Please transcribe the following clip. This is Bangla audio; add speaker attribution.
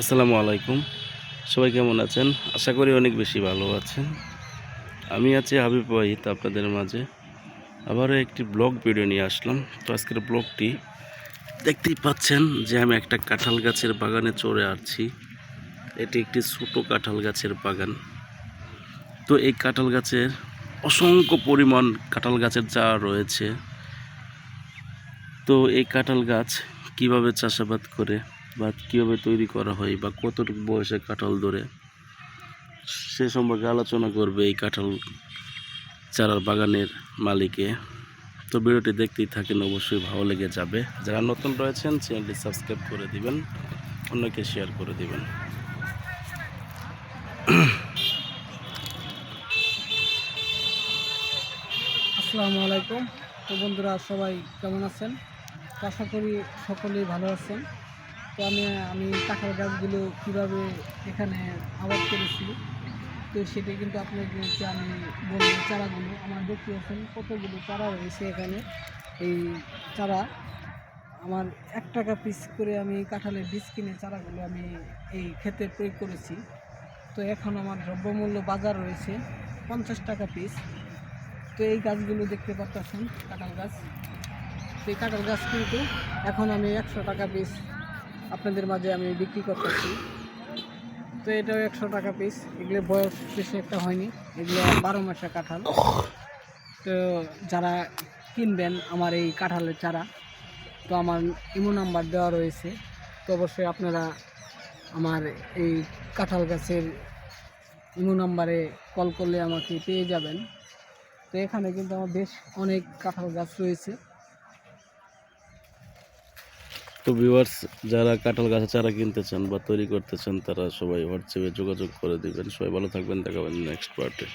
Speaker 1: আসসালামু আলাইকুম। সবাই কেমন আছেন? আশা করি অনেক বেশি ভালো আছেন। আমি আছি হাবিব ওয়াহিদ আপনাদের মাঝে। আবারও একটি ব্লগ ভিডিও নিয়ে আসলাম। তো আজকের ব্লগটি দেখতেই পাচ্ছেন যে আমি একটা কাঁঠাল গাছের বাগানে চড়ে আসছি। এটি একটি ছোটো কাঁঠাল গাছের বাগান। তো এই কাঁঠাল গাছের অসংখ্য পরিমাণ কাঁঠাল গাছের চারা রয়েছে। তো এই কাঁঠাল গাছ কীভাবে চাষাবাদ করে বা কীভাবে তৈরি করা হয় বা কতটুকু বয়সে কাঁঠাল ধরে, সে সম্পর্কে আলোচনা করবে এই কাঁঠাল চারার বাগানের মালিকে। তো ভিডিওটি দেখতেই থাকেন, অবশ্যই ভালো লেগে যাবে। যারা নতুন রয়েছেন, চ্যানেলটি সাবস্ক্রাইব করে দিবেন, অন্যকে শেয়ার করে দিবেন।
Speaker 2: আসসালামু আলাইকুম। তো বন্ধুরা, সবাই কেমন আছেন? আশা করি সকলেই ভালো আছেন। তো আমি আমি কাঁঠাল গাছগুলো কীভাবে এখানে আবাদ করেছি, তো সেটা কিন্তু আপনাদেরকে আমি বলব। চারাগুলো, আমার দেখতে পাচ্ছেন কতগুলো চারা রয়েছে এখানে। এই চারা, আমার এক টাকা পিস করে আমি কাঁঠালের বীজ কিনে চারাগুলো আমি এই ক্ষেতে প্রয়োগ করেছি। তো এখন আমার দ্রব্যমূল্য বাজার রয়েছে পঞ্চাশ টাকা পিস তো এই গাছগুলো দেখতে পাচ্ছেন কাঁঠাল গাছ। তো এই কাঁঠাল গাছ কিন্তু এখন আমি একশো টাকা পিস আপনাদের মাঝে আমি বিক্রি করতেছি। তো এটাও একশো টাকা পিস এগুলো বয়স বেশি একটা হয়নি। এগুলো বারো মাসের কাঁঠাল। তো যারা কিনবেন আমার এই কাঁঠালের চারা, তো আমার ইমো নাম্বার দেওয়া রয়েছে। তো অবশ্যই আপনারা আমার এই কাঁঠাল গাছের ইমো নাম্বারে কল করলে আমাকে পেয়ে যাবেন। তো এখানে কিন্তু আমার বেশ অনেক কাঁঠাল গাছ রয়েছে।
Speaker 1: তো ভিউয়ার্স যারা কাঁঠাল গাছের চারা কিনতে চান বা তৈরি করতে চান তারা সবাই হোয়াটসঅ্যাপে যোগাযোগ করে দেবেন। সবাই ভালো থাকবেন, দেখাবেন নেক্সট পার্টে